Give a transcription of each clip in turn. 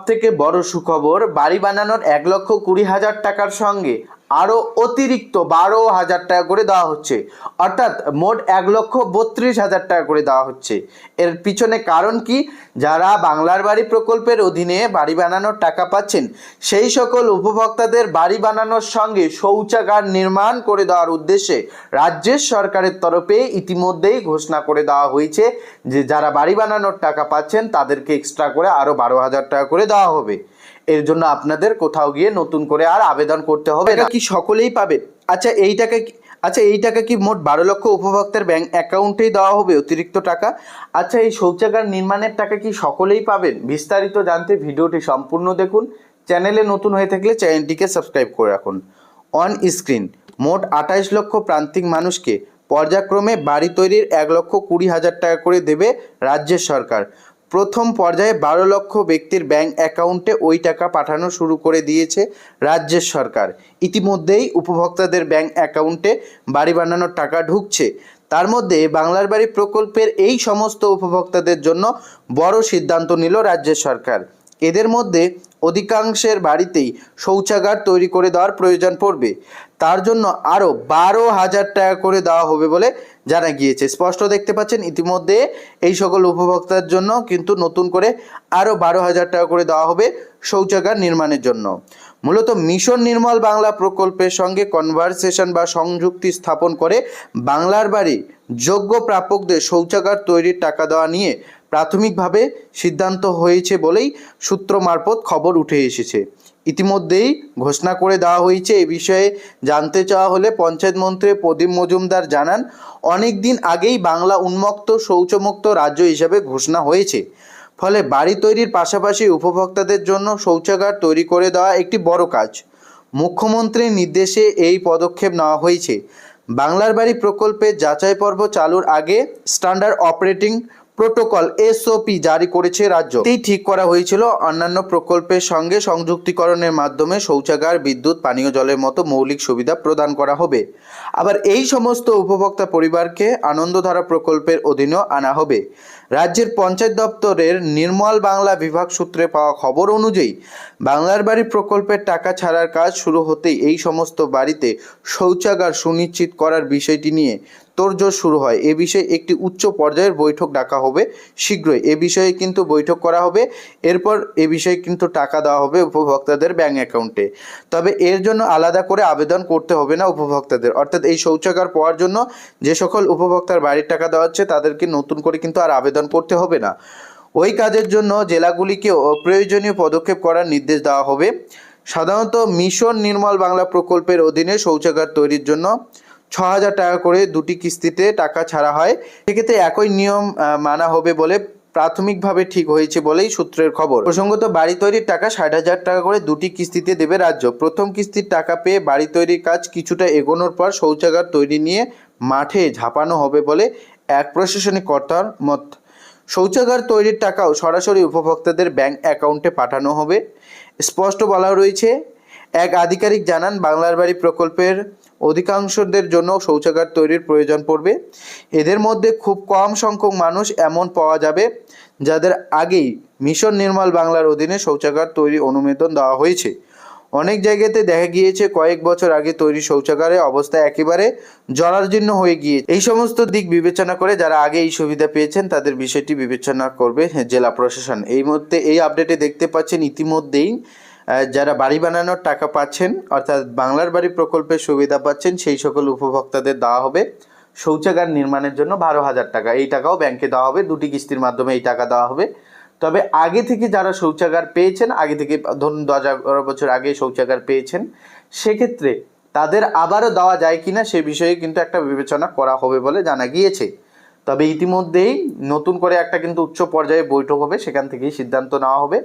থেকে বড় সুখবর বাড়ি বানানোর এক লক্ষ কুড়ি হাজার টাকার সঙ্গে। আরও অতিরিক্ত বারো হাজার টাকা করে দেওয়া হচ্ছে। অর্থাৎ মোট এক লক্ষ বত্রিশ হাজার টাকা করে দেওয়া হচ্ছে। এর পিছনে কারণ কি? যারা বাংলার বাড়ি প্রকল্পের অধীনে বাড়ি বানানোর টাকা পাচ্ছেন, সেই সকল উপভোক্তাদের বাড়ি বানানোর সঙ্গে শৌচাগার নির্মাণ করে দেওয়ার উদ্দেশ্যে রাজ্যের সরকারের তরফে ইতিমধ্যেই ঘোষণা করে দেওয়া হয়েছে যে, যারা বাড়ি বানানোর টাকা পাচ্ছেন, তাদেরকে এক্সট্রা করে আরও বারো হাজার টাকা করে দেওয়া হবে। এর জন্য আপনাদের কোথাও গিয়ে নতুন করে আর আবেদন করতে হবে না। কি সকলেই পাবে? আচ্ছা এই টাকা আচ্ছা এই টাকা কি মোট বারো লক্ষ উপভোক্তার ব্যাংক অ্যাকাউন্টেই দেওয়া হবে অতিরিক্ত টাকা? আচ্ছা এই শৌচাগার নির্মাণের টাকা কি সকলেই পাবেন? বিস্তারিত জানতে ভিডিওটি সম্পূর্ণ দেখুন। চ্যানেলে নতুন হয়ে থাকলে চ্যানেলটিকে সাবস্ক্রাইব করে রাখুন। অন স্ক্রিন, মোট আঠাইশ লক্ষ প্রান্তিক মানুষকে পর্যায়ক্রমে বাড়ি তৈরির এক লক্ষ কুড়ি হাজার টাকা করে দেবে রাজ্যের সরকার। প্রথম পর্যায়ে বারো লক্ষ ব্যক্তির ব্যাংক অ্যাকাউন্টে ওই টাকা পাঠানো শুরু করে দিয়েছে রাজ্যের সরকার। ইতিমধ্যেই উপভোক্তাদের ব্যাংক অ্যাকাউন্টে বাড়ি বানানোর টাকা ঢুকছে। তার মধ্যে বাংলার বাড়ি প্রকল্পের এই সমস্ত উপভোক্তাদের জন্য বড় সিদ্ধান্ত নিল রাজ্যের সরকার। এদের মধ্যে অধিকাংশের বাড়িতেই শৌচাগার তৈরি করে দেওয়ার প্রয়োজন পড়বে। তার জন্য আরও বারো হাজার টাকা করে দেওয়া হবে বলে জানা গিয়েছে। স্পষ্ট দেখতে পাচ্ছেন, ইতিমধ্যে এই সকল উপভোক্তার জন্য কিন্তু নতুন করে আরও বারো হাজার টাকা করে দেওয়া হবে শৌচাগার নির্মাণের জন্য। মূলত মিশন নির্মল বাংলা প্রকল্পের সঙ্গে কনভারসেশন বা সংযুক্তি স্থাপন করে বাংলার বাড়ি যোগ্য প্রাপকদের শৌচাগার তৈরির টাকা দেওয়া নিয়ে প্রাথমিকভাবে সিদ্ধান্ত হয়েছে বলেই সূত্র মারফত খবর উঠে এসেছে। ইতিমধ্যেই ঘোষণা করে দেওয়া হয়েছে, এ বিষয়ে জানতে চাওয়া হলে পঞ্চায়েত মন্ত্রী প্রদীপ মজুমদার জানান, অনেক দিন আগেই বাংলা উন্মুক্ত, শৌচমুক্ত রাজ্য হিসাবে ঘোষণা হয়েছে। ফলে বাড়ি তৈরির পাশাপাশি উপভোক্তাদের জন্য শৌচাগার তৈরি করে দেওয়া একটি বড় কাজ। মুখ্যমন্ত্রীর নির্দেশে এই পদক্ষেপ নেওয়া হয়েছে। বাংলার বাড়ি প্রকল্পে যাচাই পর্ব চালুর আগে স্ট্যান্ডার্ড অপারেটিং প্রোটোকল এসওপি জারি করেছে রাজ্য। এই ঠিক করা হয়েছিল অন্যান্য প্রকল্পের সঙ্গে সংযুক্তিকরণের মাধ্যমে শৌচাগার, বিদ্যুৎ, পানীয় জলের মতো মৌলিক সুবিধা প্রদান করা হবে। আবার এই সমস্ত উপভোক্তা পরিবারকে আনন্দধারা প্রকল্পের অধীনেও আনা হবে। রাজ্যের পঞ্চায়েত দপ্তরের নির্মল বাংলা বিভাগ সূত্রে পাওয়া খবর অনুযায়ী, বাংলার বাড়ি প্রকল্পের টাকা ছাড়ার কাজ শুরু হতেই এই সমস্ত বাড়িতে শৌচাগার সুনিশ্চিত করার বিষয়টি নিয়ে তোড়জোড় শুরু হয়। এ বিষয়ে একটি উচ্চ পর্যায়ের বৈঠক ডাকা হবে। শীঘ্রই এ বিষয়ে কিন্তু বৈঠক করা হবে। এরপর এ বিষয়ে কিন্তু টাকা দেওয়া হবে উপভোক্তাদের ব্যাংক অ্যাকাউন্টে। তবে এর জন্য আলাদা করে আবেদন করতে হবে না উপভোক্তাদের। অর্থাৎ এই শৌচাগার পাওয়ার জন্য যে সকল উপভোক্তার বাড়ির টাকা দেওয়া হচ্ছে, তাদেরকে নতুন করে কিন্তু আর আবেদন করতে হবে না। ওই কাজের জন্য জেলাগুলিকে অপ্রয়োজনীয় পদক্ষেপ করার নির্দেশ দেওয়া হবে। সাধারণত মিশন নির্মল বাংলা প্রকল্পের অধীনে শৌচাগার তৈরির জন্য ছ হাজার টাকা করে দুটি কিস্তিতে টাকা ছাড়া হয়। সেক্ষেত্রে একই নিয়ম মানা হবে বলে প্রাথমিকভাবে ঠিক হয়েছে বলেই সূত্রের খবর। প্রসঙ্গত, বাড়ি তৈরির টাকা ষাট হাজার টাকা করে দুটি কিস্তিতে দেবে রাজ্য। প্রথম কিস্তির টাকা পেয়ে বাড়ি তৈরির কাজ কিছুটা এগোনোর পর শৌচাগার তৈরি নিয়ে মাঠে ঝাঁপানো হবে বলে এক প্রশাসনিক কর্তার মত। শৌচাগার তৈরির টাকাও সরাসরি উপভোক্তাদের ব্যাংক অ্যাকাউন্টে পাঠানো হবে। স্পষ্ট বলা রয়েছে, এক আধিকারিক জানান, বাংলার বাড়ি প্রকল্পের অধিকাংশদের জন্য শৌচাগার তৈরির প্রয়োজন পড়বে। এদের মধ্যে খুব কম সংখ্যক মানুষ এমন পাওয়া যাবে, যাদের আগেই মিশন নির্মল বাংলার অধীনে শৌচাগার তৈরি অনুমোদন দেওয়া হয়েছে। অনেক জায়গাতে দেখা গিয়েছে, কয়েক বছর আগে তৈরি শৌচাগারে অবস্থা একেবারে জরাজীর্ণ হয়ে গিয়ে এই সমস্ত দিক বিবেচনা করে যারা আগে এই সুবিধা পেয়েছেন, তাদের বিষয়টি বিবেচনা করবে জেলা প্রশাসন। এই মুহূর্তে এই আপডেটে দেখতে পাচ্ছেন, ইতিমধ্যেই যারা বাড়ি বানানোর টাকা পাচ্ছেন, অর্থাৎ বাংলার বাড়ি প্রকল্পের সুবিধা পাচ্ছেন, সেই সকল উপভোক্তাদের দেওয়া হবে শৌচাগার নির্মাণের জন্য বারো হাজার টাকা। এই টাকাও ব্যাংকে দেওয়া হবে, দুটি কিস্তির মাধ্যমে এই টাকা দেওয়া হবে। তবে আগে থেকে যারা শৌচাগার পেয়েছেন, আগে থেকে ধরুন দশ এগারো বছর আগে শৌচাগার পেয়েছেন, সেক্ষেত্রে তাদের আবারও দেওয়া যায় কি না সে বিষয়ে কিন্তু একটা বিবেচনা করা হবে বলে জানা গিয়েছে। তবে ইতিমধ্যেই নতুন করে একটা কিন্তু উচ্চ পর্যায়ে বৈঠক হবে, সেখান থেকেই সিদ্ধান্ত নেওয়া হবে।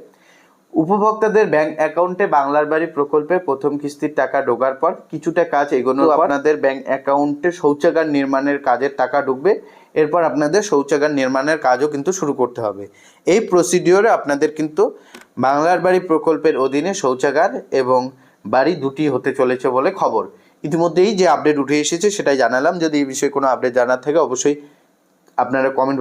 উপভোক্তাদের ব্যাংক অ্যাকাউন্টে বাংলার বাড়ি প্রকল্পে প্রথম কিস্তির টাকা ঢোকার পর কিছুটা কাজ এগোনোর পর আপনাদের ব্যাংক অ্যাকাউন্টে শৌচাগার নির্মাণের কাজের টাকা ঢুকবে। এরপর আপনাদের শৌচাগার নির্মাণের কাজও কিন্তু শুরু করতে হবে। এই প্রসিডিওরে আপনাদের কিন্তু বাংলার বাড়ি প্রকল্পের অধীনে শৌচাগার এবং বাড়ি দুটি হতে চলেছে বলে খবর। ইতিমধ্যেই যে আপডেট উঠে এসেছে সেটাই জানালাম। যদি এই বিষয়ে কোনো আপডেট জানার থাকে অবশ্যই আপনারা কমেন্ট